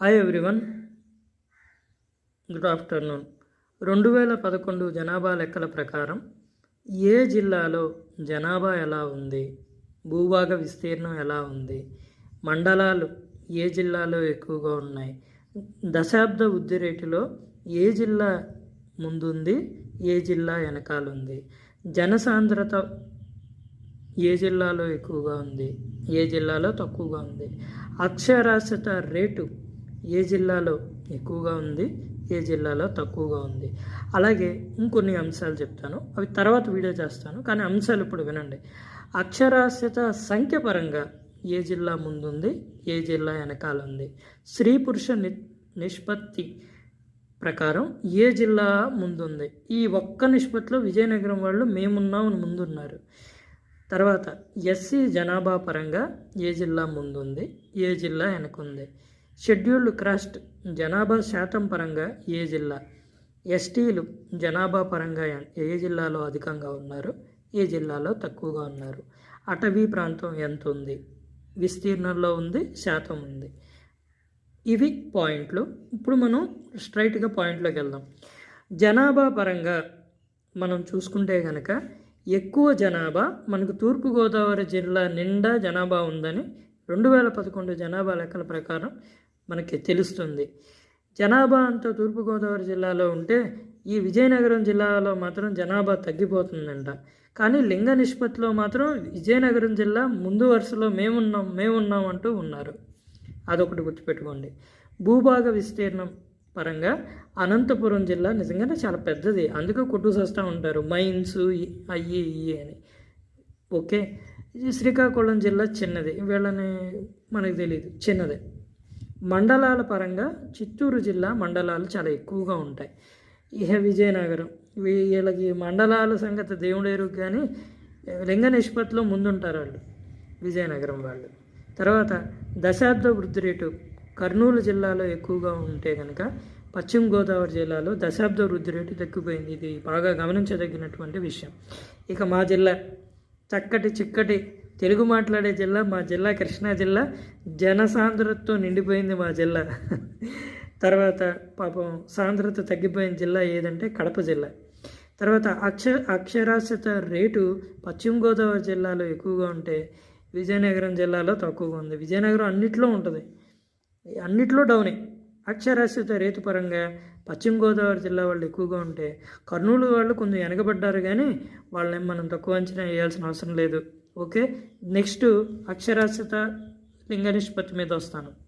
Hi everyone good afternoon రెండు వేల పదకొండు జనాభా లెక్కల ప్రకారం ఏ జిల్లాలో జనాభా ఎలా ఉంది? భూభాగ విస్తీర్ణం ఎలా ఉంది? మండలాలు ఏ జిల్లాలో ఎక్కువగా ఉన్నాయి? దశాబ్ద వృద్ధి రేటులో ఏ జిల్లా ముందుంది? ఏ జిల్లా వెనకాలుంది? జనసాంద్రత ఏ జిల్లాలో ఎక్కువగా ఉంది? ఏ జిల్లాలో తక్కువగా ఉంది? అక్షరాస్యత రేటు ఏ జిల్లాలో ఎక్కువగా ఉంది ఏ జిల్లాలో తక్కువగా ఉంది. అలాగే ఇంకొన్ని అంశాలు చెప్తాను. అవి తర్వాత వీడియో చేస్తాను. కానీ అంశాలు ఇప్పుడు వినండి. అక్షరాస్యత సంఖ్య పరంగా ఏ జిల్లా ముందుంది ఏ జిల్లా వెనకాల ఉంది స్త్రీ పురుష ని నిష్పత్తి ప్రకారం ఏ జిల్లా ముందుంది? ఈ ఒక్క నిష్పత్తిలో విజయనగరం వాళ్ళు మేమున్నామని ముందున్నారు. తర్వాత ఎస్సీ జనాభా పరంగా ఏ జిల్లా ముందుంది ఏ జిల్లా వెనకుంది? షెడ్యూల్డ్ క్రాస్ట్ జనాభా శాతం పరంగా ఏ జిల్లా? ఎస్టీలు జనాభా పరంగా ఏ జిల్లాలో అధికంగా ఉన్నారు? ఏ జిల్లాలో తక్కువగా ఉన్నారు? అటవీ ప్రాంతం ఎంత ఉంది? విస్తీర్ణంలో ఉంది శాతం ఉంది. ఇవి పాయింట్లు. ఇప్పుడు మనం స్ట్రైట్గా పాయింట్లోకి వెళ్దాం. జనాభా పరంగా మనం చూసుకుంటే కనుక ఎక్కువ జనాభా మనకు తూర్పుగోదావరి జిల్లా నిండా జనాభా ఉందని రెండు వేల పదకొండు జనాభా లెక్కల ప్రకారం మనకి తెలుస్తుంది. జనాభా అంత తూర్పుగోదావరి జిల్లాలో ఉంటే ఈ విజయనగరం జిల్లాలో మాత్రం జనాభా తగ్గిపోతుందంట. కానీ లింగ నిష్పత్తిలో మాత్రం విజయనగరం జిల్లా ముందు వరుసలో మేమున్నాం మేమున్నాం అంటూ ఉన్నారు. అదొకటి గుర్తుపెట్టుకోండి. భూభాగ విస్తీర్ణం పరంగా అనంతపురం జిల్లా నిజంగానే చాలా పెద్దది. అందుకే కొట్టుకొస్తూ ఉంటారు. మైన్స్ అయ్యి ఇయ్యి అని. ఓకే? ఈ శ్రీకాకుళం జిల్లా చిన్నది. వీళ్ళని మనకు తెలియదు చిన్నదే. మండలాల పరంగా చిత్తూరు జిల్లా మండలాలు చాలా ఎక్కువగా ఉంటాయి. ఇహ విజయనగరం వీళ్ళకి మండలాల సంగతి దేవుడేరు కానీ లింగ నిష్పత్తిలో ముందుంటారు వాళ్ళు విజయనగరం వాళ్ళు. తర్వాత దశాబ్ద వృద్ధి రేటు కర్నూలు జిల్లాలో ఎక్కువగా ఉంటే కనుక పశ్చిమ గోదావరి జిల్లాలో దశాబ్ద వృద్ధి రేటు తగ్గిపోయింది. ఇది బాగా గమనించదగినటువంటి విషయం. ఇక మా జిల్లా చక్కటి చిక్కటి తెలుగు మాట్లాడే జిల్లా మా జిల్లా కృష్ణా జిల్లా జనసాంద్రతతో నిండిపోయింది మా జిల్లా. తర్వాత పాపం సాంద్రత తగ్గిపోయిన జిల్లా ఏదంటే కడప జిల్లా. తర్వాత అక్ష అక్షరాస్యత రేటు పశ్చిమ గోదావరి జిల్లాలో ఎక్కువగా ఉంటే విజయనగరం జిల్లాలో తక్కువగా ఉంది. విజయనగరం అన్నిట్లో ఉంటుంది. అన్నిట్లో డౌనే. అక్షరాస్యత రేటు పరంగా పశ్చిమ గోదావరి జిల్లా వాళ్ళు ఎక్కువగా ఉంటే కర్నూలు వాళ్ళు కొంచెం వెనకబడ్డారు కానీ వాళ్ళని మనం తక్కువ అంచనా వేయాల్సిన అవసరం లేదు. ఓకే? నెక్స్ట్ అక్షరాస్యత లింగ నిష్పత్తి మీద వస్తాను.